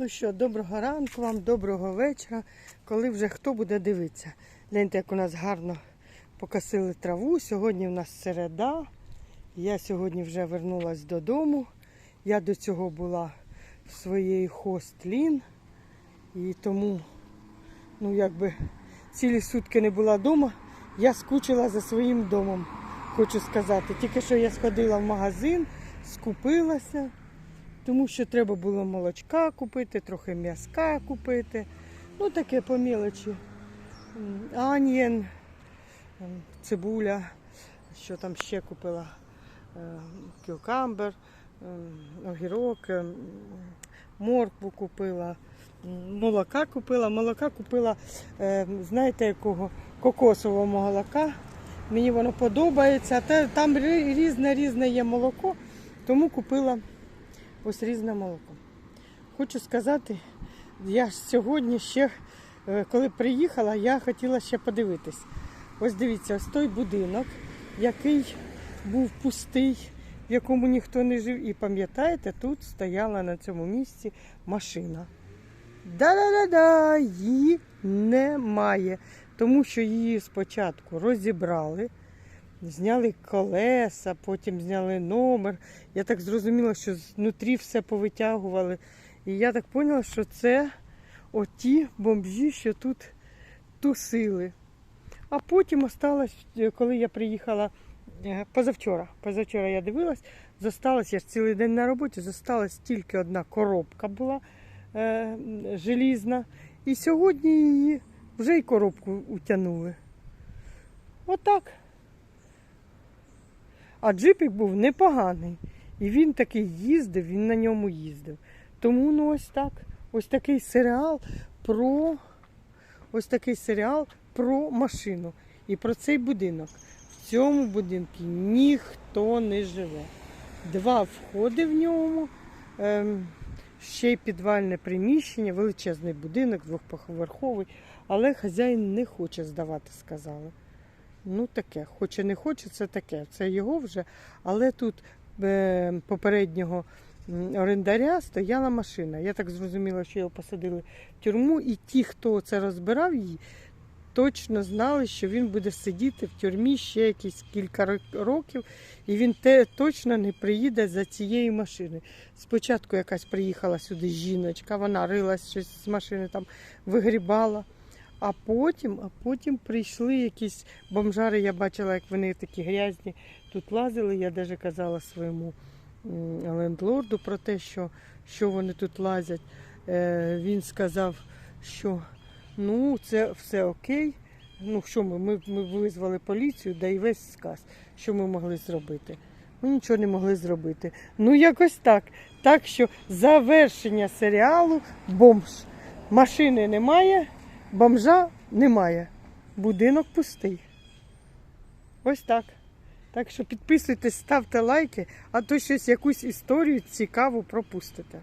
Ну що, доброго ранку вам, доброго вечора, коли вже хто буде дивитися. Гляньте, як у нас гарно покосили траву. Сьогодні в нас середа. Я сьогодні вже вернулась додому. Я до цього була в своєї хостлін. І тому, ну якби цілі сутки не була вдома, я скучила за своїм домом, хочу сказати. Тільки що я сходила в магазин, скупилася тому що треба було молочка купити, трохи м'язка купити. Ну, таке по мілочі. М, цибуля, що там ще купила, Е, кюкамбер, огірок, моркву купила, молока купила. Молока купила, е, знаєте, якого? Кокосового молока. Мені воно подобається. Там різне різне є молоко, тому купила ось різне молоко. Хочу сказати, я сьогодні ще, е, коли приїхала, я хотіла ще подивитись. Ось дивіться, ось той будинок, який був пустий, в якому ніхто не жив. І пам'ятаєте, тут стояла на цьому місці машина. Да-да-да-да, її немає, тому що її спочатку розібрали. Зняли колеса, потім зняли номер. Я так зрозуміла, що знутрі все повитягували. І я так поняла, що це оті бомжі, що тут тусили. А потім осталось, коли я приїхала е, позавчора. Позавчора я дивилась, зосталась, я ж цілий день на роботі, зосталась тільки одна коробка була е, желізна. І сьогодні її вже й коробку утягнули. Отак. А джипік був непоганий. І він такий їздив, він на ньому їздив. Тому ну ось так. Ось такий серіал про ось такий серіал про машину і про цей будинок. В цьому будинку ніхто не живе. Два входи в ньому, ем, ще й підвальне приміщення, величезний будинок, двохповерховий, але хазяїн не хоче здавати, сказали. Ну, таке, хоче не хоче, це таке. Це його вже. Але тут е, попереднього орендаря стояла машина. Я так зрозуміла, що його посадили в тюрму, і ті, хто це розбирав її, точно знали, що він буде сидіти в тюрмі ще якісь кілька ро- років, і він те точно не приїде за цією машиною. Спочатку якась приїхала сюди жіночка, вона рилась щось з машини там вигрібала. А потім, а потім прийшли якісь бомжари. Я бачила, як вони такі грязні тут лазили. Я навіть казала своєму лендлорду про те, що, що вони тут лазять. Е, він сказав, що ну, це все окей. Ну, що ми, ми, ми визвали поліцію, да і весь сказ, що ми могли зробити. Ми нічого не могли зробити. Ну, якось так. Так що завершення серіалу бомж. Машини немає. Бомжа немає. Будинок пустий. Ось так. Так що підписуйтесь, ставте лайки, а то щось якусь історію цікаву пропустите.